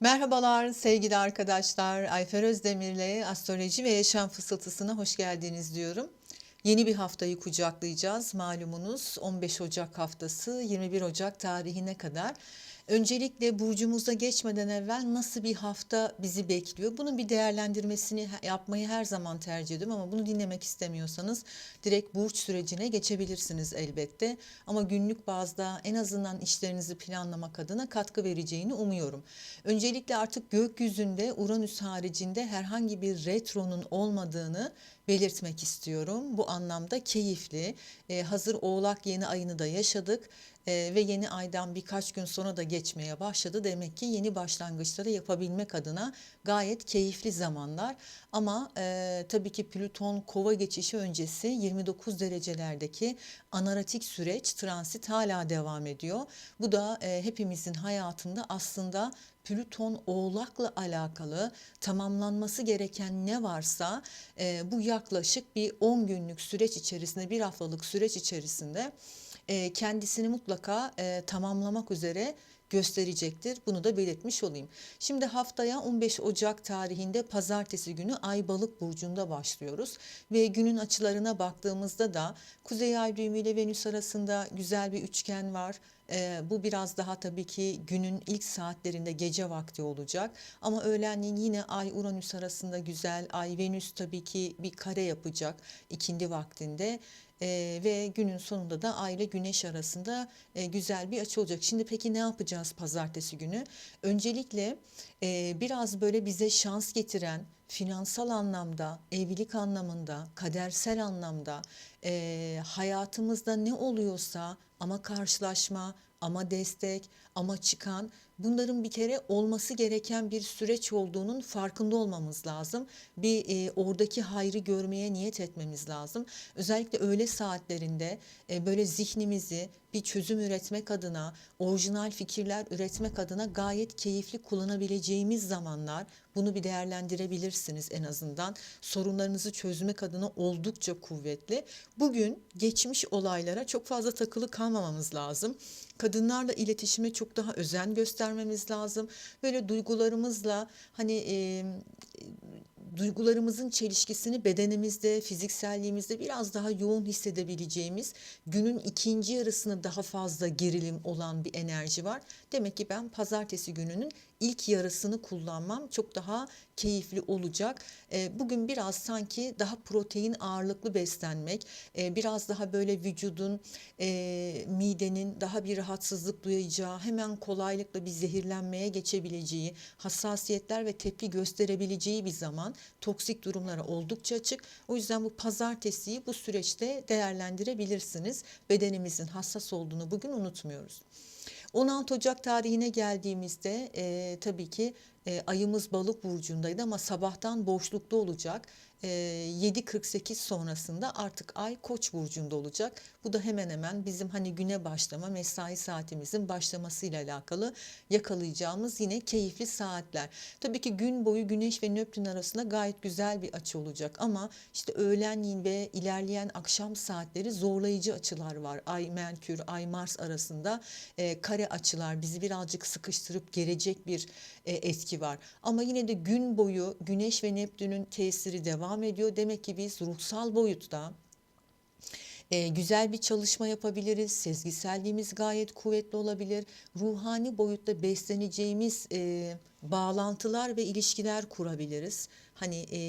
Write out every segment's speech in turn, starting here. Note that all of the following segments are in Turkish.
Merhabalar sevgili arkadaşlar. Ayfer Özdemir'le Astroloji ve Yaşam Fısıltısına hoş geldiniz diyorum. Yeni bir haftayı kucaklayacağız. Malumunuz 15 Ocak haftası 21 Ocak tarihine kadar. Öncelikle burcumuza geçmeden evvel nasıl bir hafta bizi bekliyor? Bunun bir değerlendirmesini yapmayı her zaman tercih ediyorum ama bunu dinlemek istemiyorsanız direkt burç sürecine geçebilirsiniz elbette. Ama günlük bazda en azından işlerinizi planlamak adına katkı vereceğini umuyorum. Öncelikle artık gökyüzünde Uranüs haricinde herhangi bir retronun olmadığını belirtmek istiyorum. Bu anlamda keyifli. Ee, hazır Oğlak yeni ayını da yaşadık ee, ve yeni aydan birkaç gün sonra da geçmeye başladı. Demek ki yeni başlangıçları yapabilmek adına gayet keyifli zamanlar. Ama e, tabii ki Plüton kova geçişi öncesi 29 derecelerdeki anaratik süreç transit hala devam ediyor. Bu da e, hepimizin hayatında aslında Plüton Oğlak'la alakalı tamamlanması gereken ne varsa e, bu yaklaşık bir 10 günlük süreç içerisinde, bir haftalık süreç içerisinde e, kendisini mutlaka e, tamamlamak üzere gösterecektir. Bunu da belirtmiş olayım. Şimdi haftaya 15 Ocak tarihinde pazartesi günü Ay Balık burcunda başlıyoruz ve günün açılarına baktığımızda da Kuzey Ay düğümü ile Venüs arasında güzel bir üçgen var. Ee, bu biraz daha tabii ki günün ilk saatlerinde gece vakti olacak. Ama öğlenliğin yine Ay Uranüs arasında güzel. Ay Venüs tabii ki bir kare yapacak ikindi vaktinde. Ee, ve günün sonunda da Ay ile Güneş arasında e, güzel bir açı olacak. Şimdi peki ne yapacağız pazartesi günü? Öncelikle e, biraz böyle bize şans getiren, finansal anlamda, evlilik anlamında, kadersel anlamda e, hayatımızda ne oluyorsa ama karşılaşma, ama destek, ama çıkan bunların bir kere olması gereken bir süreç olduğunun farkında olmamız lazım. Bir e, oradaki hayrı görmeye niyet etmemiz lazım. Özellikle öğle saatlerinde e, böyle zihnimizi bir çözüm üretmek adına, orijinal fikirler üretmek adına gayet keyifli kullanabileceğimiz zamanlar. Bunu bir değerlendirebilirsiniz en azından. Sorunlarınızı çözmek adına oldukça kuvvetli. Bugün geçmiş olaylara çok fazla takılı kalmamamız lazım. Kadınlarla iletişime çok daha özen göstermemiz lazım. Böyle duygularımızla hani e, duygularımızın çelişkisini bedenimizde, fizikselliğimizde biraz daha yoğun hissedebileceğimiz, günün ikinci yarısını daha fazla gerilim olan bir enerji var. Demek ki ben pazartesi gününün ilk yarısını kullanmam çok daha keyifli olacak. E, bugün biraz sanki daha protein ağırlıklı beslenmek, e, biraz daha böyle vücudun, e, midenin daha bir rahatsızlık duyacağı, hemen kolaylıkla bir zehirlenmeye geçebileceği, hassasiyetler ve tepki gösterebileceği bir zaman. Toksik durumlara oldukça açık. O yüzden bu pazartesiyi bu süreçte değerlendirebilirsiniz. Bedenimizin hassas olduğunu bugün unutmuyoruz. 16 Ocak tarihine geldiğimizde e, tabii ki e, ayımız balık burcundaydı ama sabahtan boşlukta olacak. 7.48 sonrasında artık ay koç burcunda olacak. Bu da hemen hemen bizim hani güne başlama mesai saatimizin başlamasıyla alakalı yakalayacağımız yine keyifli saatler. Tabii ki gün boyu güneş ve nöptün arasında gayet güzel bir açı olacak ama işte öğlenliğin ve ilerleyen akşam saatleri zorlayıcı açılar var. Ay Merkür, Ay Mars arasında e, kare açılar bizi birazcık sıkıştırıp gelecek bir e, etki var. Ama yine de gün boyu güneş ve Neptün'ün tesiri devam ediyor. Demek ki biz ruhsal boyutta e, güzel bir çalışma yapabiliriz. Sezgiselliğimiz gayet kuvvetli olabilir. Ruhani boyutta besleneceğimiz e, bağlantılar ve ilişkiler kurabiliriz. Hani e,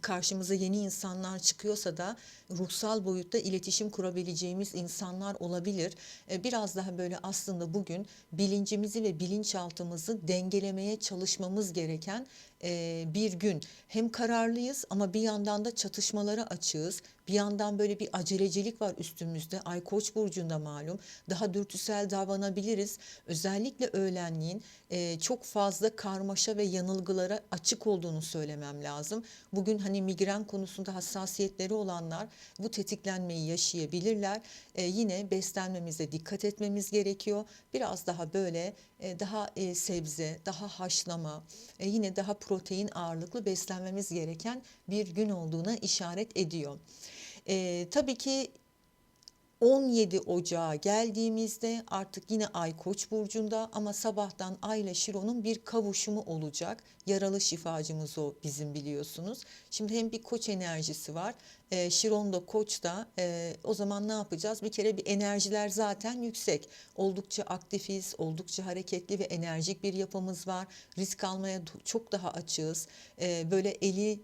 karşımıza yeni insanlar çıkıyorsa da ruhsal boyutta iletişim kurabileceğimiz insanlar olabilir. E, biraz daha böyle aslında bugün bilincimizi ve bilinçaltımızı dengelemeye çalışmamız gereken e, bir gün. Hem kararlıyız ama bir yandan da çatışmalara açığız. Bir yandan böyle bir acelecilik var üstümüzde. Ay Koç burcunda malum. Daha dürtüsel davranabiliriz. Özellikle öğlenliğin e, çok fazla karmaşa ve yanılgılara açık olduğunu söylemem lazım. Bugün hani migren konusunda hassasiyetleri olanlar bu tetiklenmeyi yaşayabilirler. E, yine beslenmemize dikkat etmemiz gerekiyor. Biraz daha böyle e, daha e, sebze, daha haşlama, e, yine daha protein ağırlıklı beslenmemiz gereken bir gün olduğuna işaret ediyor. E, tabii ki 17 Ocağa geldiğimizde artık yine Ay Koç burcunda ama sabahtan Ay ile Şiron'un bir kavuşumu olacak. Yaralı şifacımız o bizim biliyorsunuz. Şimdi hem bir Koç enerjisi var. E, Şiron da Koç da e, o zaman ne yapacağız? Bir kere bir enerjiler zaten yüksek. Oldukça aktifiz, oldukça hareketli ve enerjik bir yapımız var. Risk almaya çok daha açığız. E, böyle eli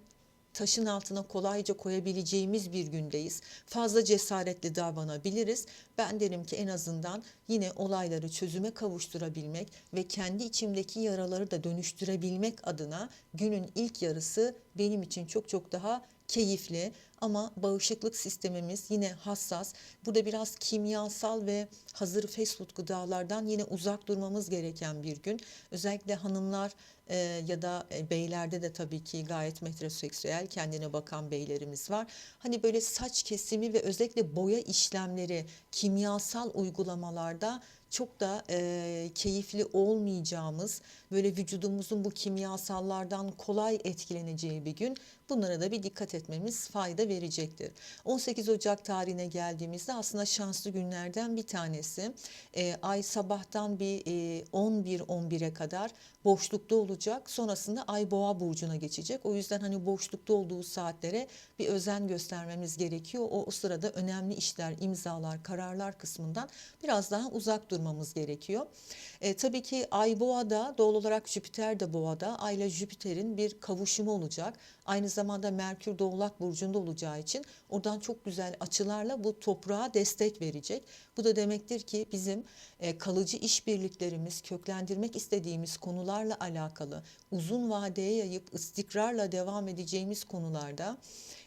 taşın altına kolayca koyabileceğimiz bir gündeyiz. Fazla cesaretli davranabiliriz. Ben derim ki en azından yine olayları çözüme kavuşturabilmek ve kendi içimdeki yaraları da dönüştürebilmek adına günün ilk yarısı benim için çok çok daha keyifli ama bağışıklık sistemimiz yine hassas. Burada biraz kimyasal ve hazır fast food gıdalardan yine uzak durmamız gereken bir gün. Özellikle hanımlar e, ya da e, beylerde de tabii ki gayet metroseksüel kendine bakan beylerimiz var. Hani böyle saç kesimi ve özellikle boya işlemleri kimyasal uygulamalarda çok da e, keyifli olmayacağımız, böyle vücudumuzun bu kimyasallardan kolay etkileneceği bir gün. Bunlara da bir dikkat etmemiz fayda verecektir. 18 Ocak tarihine geldiğimizde aslında şanslı günlerden bir tanesi. E, ay sabahtan bir e, 11-11'e kadar boşlukta olacak. Sonrasında ay boğa burcuna geçecek. O yüzden hani boşlukta olduğu saatlere bir özen göstermemiz gerekiyor. O, o sırada önemli işler, imzalar, kararlar kısmından biraz daha uzak durmamız gerekiyor. E, tabii ki ay boğada doğal olarak Jüpiter de boğada. Ay ile Jüpiter'in bir kavuşumu olacak. Aynı zamanda Merkür Doğulak burcunda olacağı için oradan çok güzel açılarla bu toprağa destek verecek. Bu da demektir ki bizim e, kalıcı işbirliklerimiz, köklendirmek istediğimiz konularla alakalı uzun vadeye yayıp istikrarla devam edeceğimiz konularda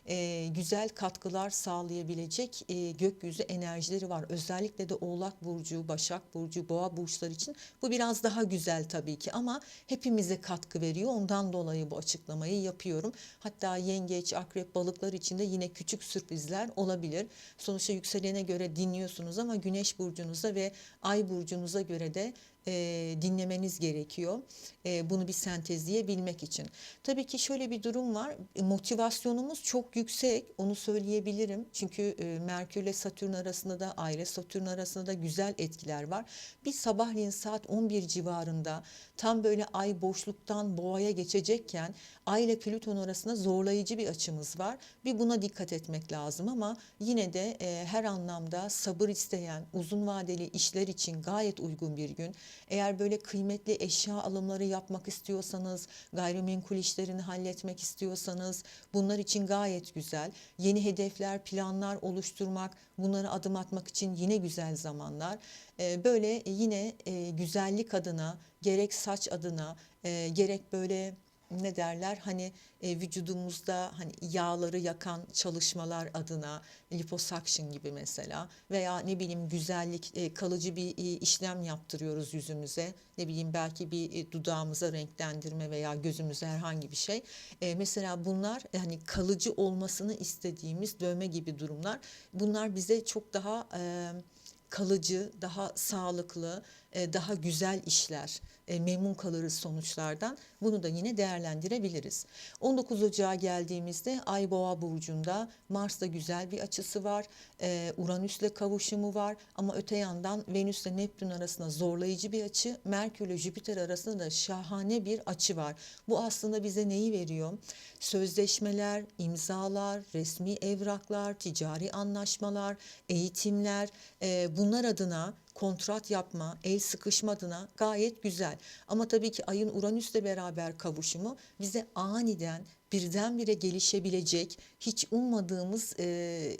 e, güzel katkılar sağlayabilecek e, gökyüzü enerjileri var. Özellikle de Oğlak Burcu, Başak Burcu, Boğa Burçları için bu biraz daha güzel tabii ki ama hepimize katkı veriyor. Ondan dolayı bu açıklamayı yapıyorum. Hatta yengeç, akrep, balıklar için de yine küçük sürprizler olabilir. Sonuçta yükselene göre dinliyorsunuz ama güneş burcunuza ve ay burcunuza göre de e, dinlemeniz gerekiyor. E, bunu bir sentezleyebilmek için. Tabii ki şöyle bir durum var. Motivasyonumuz çok yüksek. Onu söyleyebilirim. Çünkü e, Merkür ile Satürn arasında da Ay ile Satürn arasında da güzel etkiler var. Bir sabahleyin saat 11 civarında tam böyle Ay boşluktan boğaya geçecekken Ay ile Plüton arasında zorlayıcı bir açımız var. Bir buna dikkat etmek lazım ama yine de e, her anlamda sabır isteyen uzun vadeli işler için gayet uygun bir gün. Eğer böyle kıymetli eşya alımları yapmak istiyorsanız, gayrimenkul işlerini halletmek istiyorsanız bunlar için gayet güzel. Yeni hedefler, planlar oluşturmak, bunları adım atmak için yine güzel zamanlar. Ee, böyle yine e, güzellik adına, gerek saç adına, e, gerek böyle ne derler? Hani e, vücudumuzda hani yağları yakan çalışmalar adına liposuction gibi mesela veya ne bileyim güzellik e, kalıcı bir e, işlem yaptırıyoruz yüzümüze. Ne bileyim belki bir e, dudağımıza renklendirme veya gözümüze herhangi bir şey. E, mesela bunlar hani kalıcı olmasını istediğimiz dövme gibi durumlar. Bunlar bize çok daha e, kalıcı, daha sağlıklı, e, daha güzel işler, e, memnun kalırız sonuçlardan. Bunu da yine değerlendirebiliriz. 19 Ocağı geldiğimizde Ay Boğa burcunda Mars'ta güzel bir açısı var. E, Uranüs'le kavuşumu var ama öte yandan Venüs'le Neptün arasında zorlayıcı bir açı, Merkür ile Jüpiter arasında da şahane bir açı var. Bu aslında bize neyi veriyor? Sözleşmeler, imzalar, resmi evraklar, ticari anlaşmalar, eğitimler, bunlar adına kontrat yapma, el sıkışma adına gayet güzel. Ama tabii ki ayın Uranüs'le beraber kavuşumu bize aniden birdenbire gelişebilecek, hiç ummadığımız e,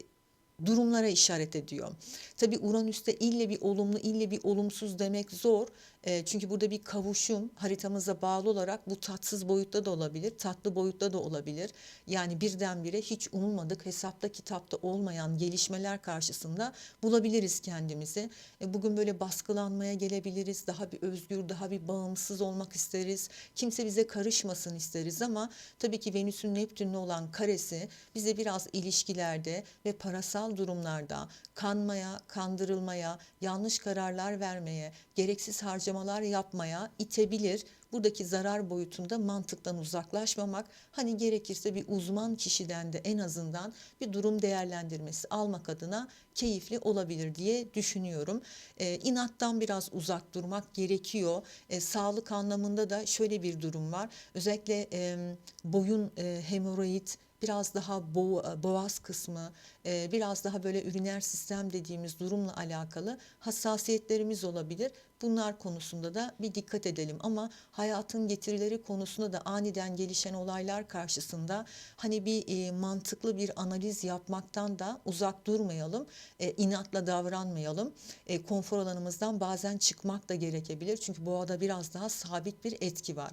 durumlara işaret ediyor. Tabi Uranüs'te ille bir olumlu ille bir olumsuz demek zor. E, çünkü burada bir kavuşum haritamıza bağlı olarak bu tatsız boyutta da olabilir, tatlı boyutta da olabilir. Yani birdenbire hiç umulmadık hesapta kitapta olmayan gelişmeler karşısında bulabiliriz kendimizi. E, bugün böyle baskılanmaya gelebiliriz. Daha bir özgür, daha bir bağımsız olmak isteriz. Kimse bize karışmasın isteriz ama tabii ki Venüs'ün Neptün'le olan karesi bize biraz ilişkilerde ve parasal durumlarda kanmaya, kandırılmaya, yanlış kararlar vermeye, gereksiz harcamalar yapmaya itebilir. Buradaki zarar boyutunda mantıktan uzaklaşmamak, hani gerekirse bir uzman kişiden de en azından bir durum değerlendirmesi almak adına keyifli olabilir diye düşünüyorum. E, inattan biraz uzak durmak gerekiyor. E, sağlık anlamında da şöyle bir durum var. Özellikle e, boyun e, hemoroid, biraz daha bo boğaz kısmı, e, biraz daha böyle üriner sistem dediğimiz durumla alakalı hassasiyetlerimiz olabilir. Bunlar konusunda da bir dikkat edelim ama hayatın getirileri konusunda da aniden gelişen olaylar karşısında hani bir e, mantıklı bir analiz yapmaktan da uzak durmayalım, e, inatla davranmayalım. E, konfor alanımızdan bazen çıkmak da gerekebilir çünkü boğada biraz daha sabit bir etki var.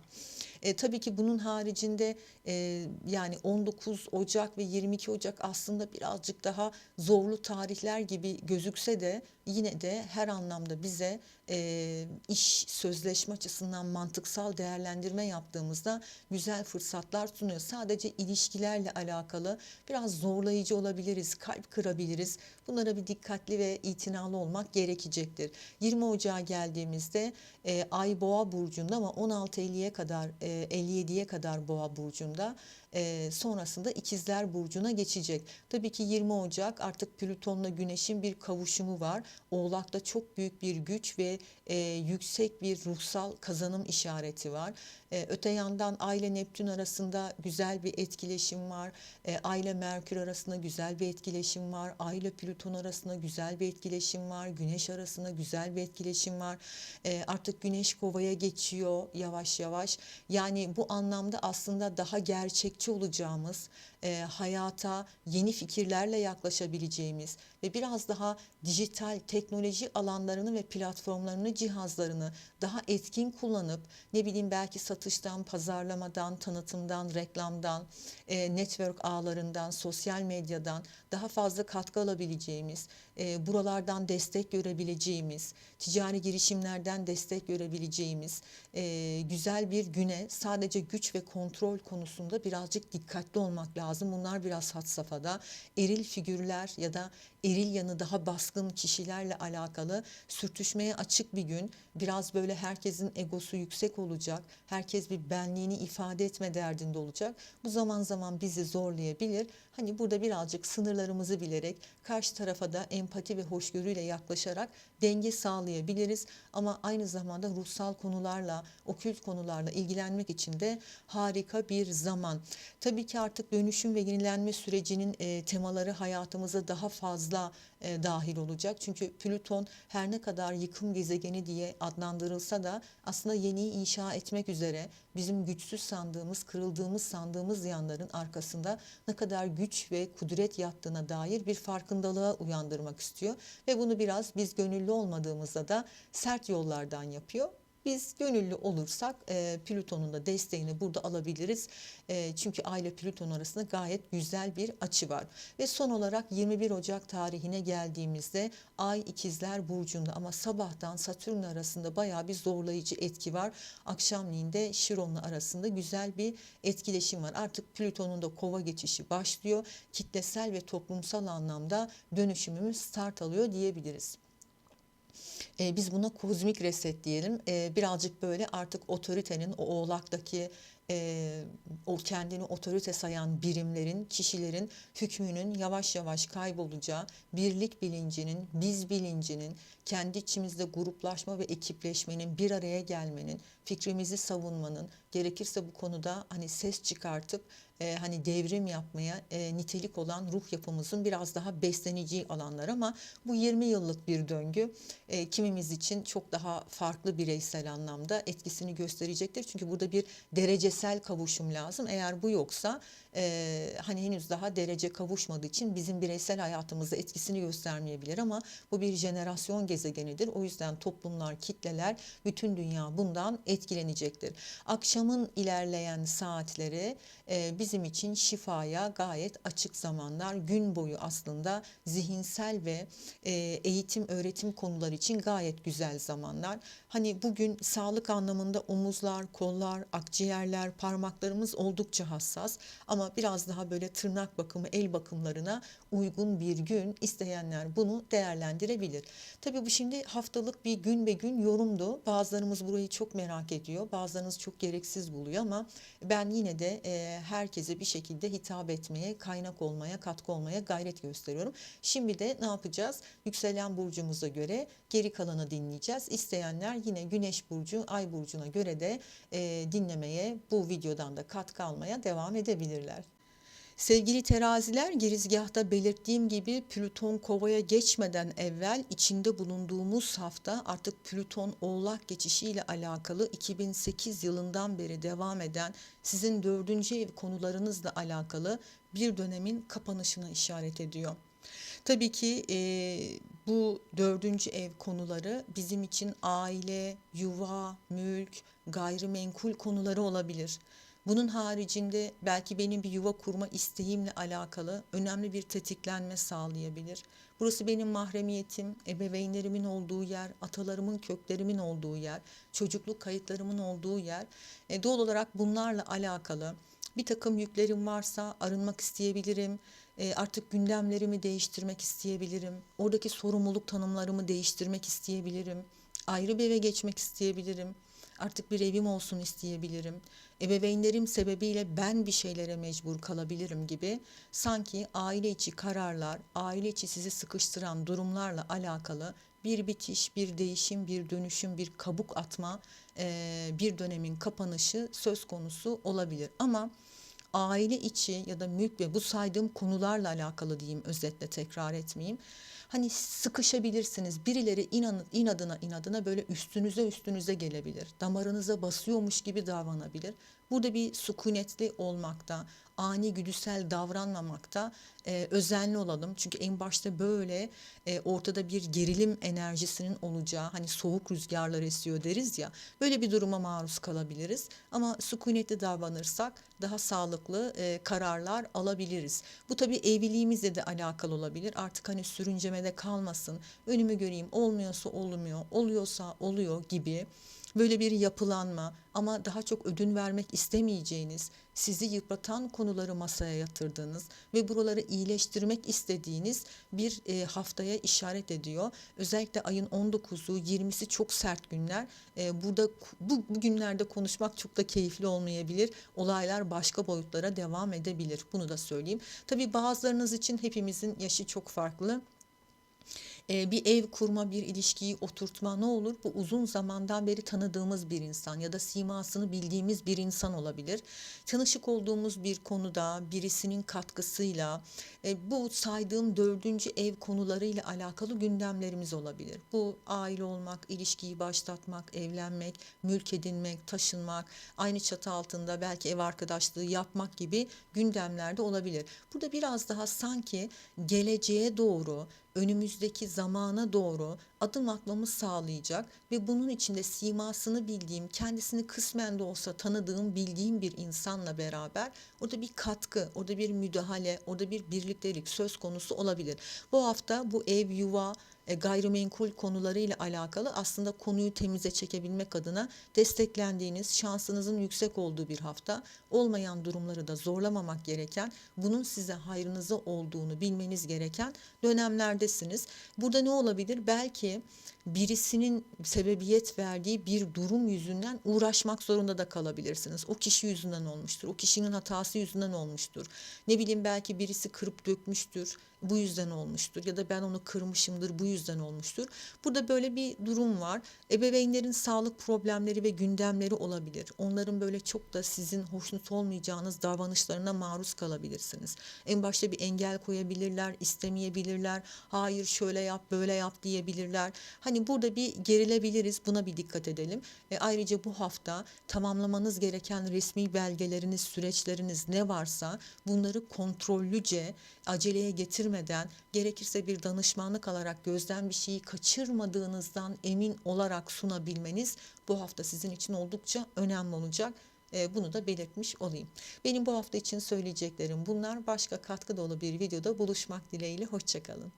E, tabii ki bunun haricinde e, yani 19 Ocak ve 22 Ocak aslında birazcık daha zorlu tarihler gibi gözükse de yine de her anlamda bize e, iş sözleşme açısından mantıksal değerlendirme yaptığımızda güzel fırsatlar sunuyor. Sadece ilişkilerle alakalı biraz zorlayıcı olabiliriz, kalp kırabiliriz. Bunlara bir dikkatli ve itinalı olmak gerekecektir. 20 Ocağa geldiğimizde e, Ay Boğa burcunda ama 16.50'ye kadar e, 57'ye kadar Boğa burcunda e, sonrasında İkizler Burcu'na geçecek. Tabii ki 20 Ocak artık Plüton'la Güneş'in bir kavuşumu var. Oğlak'ta çok büyük bir güç ve e, yüksek bir ruhsal kazanım işareti var. E, öte yandan Ay ile Neptün arasında güzel bir etkileşim var. E, Ay ile Merkür arasında güzel bir etkileşim var. Ay ile Plüton arasında güzel bir etkileşim var. Güneş arasında güzel bir etkileşim var. E, artık Güneş Kova'ya geçiyor yavaş yavaş. Yani bu anlamda aslında daha gerçekçi olacağımız, e, hayata yeni fikirlerle yaklaşabileceğimiz ve biraz daha dijital teknoloji alanlarını ve platformlarını, cihazlarını daha etkin kullanıp ne bileyim belki satıştan, pazarlamadan, tanıtımdan, reklamdan, e, network ağlarından, sosyal medyadan daha fazla katkı alabileceğimiz, diyebileceğimiz e, buralardan destek görebileceğimiz, ticari girişimlerden destek görebileceğimiz e, güzel bir güne sadece güç ve kontrol konusunda birazcık dikkatli olmak lazım. Bunlar biraz had safhada. Eril figürler ya da eril yanı daha baskın kişilerle alakalı sürtüşmeye açık bir gün. Biraz böyle herkesin egosu yüksek olacak. Herkes bir benliğini ifade etme derdinde olacak. Bu zaman zaman bizi zorlayabilir. Hani burada birazcık sınırlarımızı bilerek karşı tarafa da empati ve hoşgörüyle yaklaşarak denge sağlayabiliriz. Ama aynı zamanda ruhsal konularla, okült konularla ilgilenmek için de harika bir zaman. Tabii ki artık dönüşüm ve yenilenme sürecinin e, temaları hayatımıza daha fazla e, dahil olacak. Çünkü Plüton her ne kadar yıkım gezegeni diye adlandırılsa da aslında yeniyi inşa etmek üzere bizim güçsüz sandığımız, kırıldığımız sandığımız yanların arkasında ne kadar güç ve kudret yattığına dair bir farkındalığa uyandırmak istiyor. Ve bunu biraz biz gönüllü olmadığımızda da sert yollardan yapıyor. Biz gönüllü olursak e, Plüton'un da desteğini burada alabiliriz. E, çünkü Ay ile Plüton arasında gayet güzel bir açı var. Ve son olarak 21 Ocak tarihine geldiğimizde Ay ikizler burcunda ama sabahtan Satürn arasında bayağı bir zorlayıcı etki var. Akşamleyin de Şiron'la arasında güzel bir etkileşim var. Artık Plüton'un da kova geçişi başlıyor. Kitlesel ve toplumsal anlamda dönüşümümüz start alıyor diyebiliriz. E, biz buna kozmik reset diyelim. E, birazcık böyle artık otoritenin o oğlaktaki e, o kendini otorite sayan birimlerin, kişilerin hükmünün yavaş yavaş kaybolacağı, birlik bilincinin, biz bilincinin, kendi içimizde gruplaşma ve ekipleşmenin, bir araya gelmenin, fikrimizi savunmanın, gerekirse bu konuda hani ses çıkartıp e, hani devrim yapmaya e, nitelik olan ruh yapımızın biraz daha besleneceği alanlar ama bu 20 yıllık bir döngü e, kimimiz için çok daha farklı bireysel anlamda etkisini gösterecektir. Çünkü burada bir derecesel kavuşum lazım. Eğer bu yoksa e, hani henüz daha derece kavuşmadığı için bizim bireysel hayatımızda etkisini göstermeyebilir ama bu bir jenerasyon gezegenidir. O yüzden toplumlar, kitleler, bütün dünya bundan etkilenecektir. Akşamın ilerleyen saatleri e, bizim için şifaya gayet açık zamanlar. Gün boyu aslında zihinsel ve e, eğitim öğretim konuları için gayet güzel zamanlar. Hani bugün sağlık anlamında omuzlar, kollar, akciğerler, parmaklarımız oldukça hassas ama biraz daha böyle tırnak bakımı, el bakımlarına uygun bir gün isteyenler bunu değerlendirebilir. Tabii bu şimdi haftalık bir gün ve gün yorumdu. Bazılarımız burayı çok merak ediyor, bazılarınız çok gereksiz buluyor ama ben yine de e, herkese bir şekilde hitap etmeye, kaynak olmaya, katkı olmaya gayret gösteriyorum. Şimdi de ne yapacağız? Yükselen burcumuza göre geri kalanı dinleyeceğiz. İsteyenler yine Güneş burcu, Ay burcuna göre de e, dinlemeye, bu videodan da katkı almaya devam edebilirler. Sevgili teraziler, girizgahta belirttiğim gibi Plüton kovaya geçmeden evvel içinde bulunduğumuz hafta artık Plüton oğlak geçişiyle alakalı 2008 yılından beri devam eden sizin dördüncü ev konularınızla alakalı bir dönemin kapanışına işaret ediyor. Tabii ki e, bu dördüncü ev konuları bizim için aile, yuva, mülk, gayrimenkul konuları olabilir. Bunun haricinde belki benim bir yuva kurma isteğimle alakalı önemli bir tetiklenme sağlayabilir. Burası benim mahremiyetim, ebeveynlerimin olduğu yer, atalarımın köklerimin olduğu yer, çocukluk kayıtlarımın olduğu yer. E, doğal olarak bunlarla alakalı bir takım yüklerim varsa arınmak isteyebilirim. E, artık gündemlerimi değiştirmek isteyebilirim. Oradaki sorumluluk tanımlarımı değiştirmek isteyebilirim. Ayrı bir eve geçmek isteyebilirim. Artık bir evim olsun isteyebilirim. Ebeveynlerim sebebiyle ben bir şeylere mecbur kalabilirim gibi sanki aile içi kararlar, aile içi sizi sıkıştıran durumlarla alakalı bir bitiş, bir değişim, bir dönüşüm, bir kabuk atma, bir dönemin kapanışı söz konusu olabilir. Ama aile içi ya da mülk ve bu saydığım konularla alakalı diyeyim özetle tekrar etmeyeyim. Hani sıkışabilirsiniz. Birileri inan, inadına inadına böyle üstünüze üstünüze gelebilir. Damarınıza basıyormuş gibi davranabilir. Burada bir sükunetli olmakta, ani güdüsel davranmamakta e, özenli olalım. Çünkü en başta böyle e, ortada bir gerilim enerjisinin olacağı hani soğuk rüzgarlar esiyor deriz ya böyle bir duruma maruz kalabiliriz. Ama sükunetli davranırsak daha sağlıklı e, kararlar alabiliriz. Bu tabii evliliğimizle de alakalı olabilir. Artık hani sürüncemede kalmasın. Önümü göreyim olmuyorsa olmuyor, oluyorsa oluyor gibi böyle bir yapılanma ama daha çok ödün vermek istemeyeceğiniz, sizi yıpratan konuları masaya yatırdığınız ve buraları iyileştirmek istediğiniz bir e, haftaya işaret ediyor. Özellikle ayın 19'u, 20'si çok sert günler. E, burada bu, bu günlerde konuşmak çok da keyifli olmayabilir. Olaylar başka boyutlara devam edebilir. Bunu da söyleyeyim. Tabii bazılarınız için hepimizin yaşı çok farklı bir ev kurma, bir ilişkiyi oturtma ne olur? Bu uzun zamandan beri tanıdığımız bir insan ya da simasını bildiğimiz bir insan olabilir. Tanışık olduğumuz bir konuda birisinin katkısıyla e, bu saydığım dördüncü ev konularıyla alakalı gündemlerimiz olabilir. Bu aile olmak, ilişkiyi başlatmak, evlenmek, mülk edinmek, taşınmak, aynı çatı altında belki ev arkadaşlığı yapmak gibi gündemlerde olabilir. Burada biraz daha sanki geleceğe doğru önümüzdeki zamana doğru adım atmamı sağlayacak ve bunun içinde simasını bildiğim, kendisini kısmen de olsa tanıdığım, bildiğim bir insanla beraber orada bir katkı, orada bir müdahale, orada bir birliktelik söz konusu olabilir. Bu hafta bu ev, yuva, e, gayrimenkul konularıyla alakalı aslında konuyu temize çekebilmek adına desteklendiğiniz, şansınızın yüksek olduğu bir hafta. Olmayan durumları da zorlamamak gereken, bunun size hayrınıza olduğunu bilmeniz gereken dönemlerdesiniz. Burada ne olabilir? Belki birisinin sebebiyet verdiği bir durum yüzünden uğraşmak zorunda da kalabilirsiniz. O kişi yüzünden olmuştur. O kişinin hatası yüzünden olmuştur. Ne bileyim belki birisi kırıp dökmüştür. Bu yüzden olmuştur ya da ben onu kırmışımdır bu yüzden olmuştur. Burada böyle bir durum var. Ebeveynlerin sağlık problemleri ve gündemleri olabilir. Onların böyle çok da sizin hoşnut olmayacağınız davranışlarına maruz kalabilirsiniz. En başta bir engel koyabilirler, istemeyebilirler. Hayır şöyle yap, böyle yap diyebilirler. Hani Hani burada bir gerilebiliriz. Buna bir dikkat edelim. E ayrıca bu hafta tamamlamanız gereken resmi belgeleriniz, süreçleriniz ne varsa bunları kontrollüce, aceleye getirmeden, gerekirse bir danışmanlık alarak gözden bir şeyi kaçırmadığınızdan emin olarak sunabilmeniz bu hafta sizin için oldukça önemli olacak. E, bunu da belirtmiş olayım. Benim bu hafta için söyleyeceklerim bunlar. Başka katkı dolu bir videoda buluşmak dileğiyle. Hoşçakalın.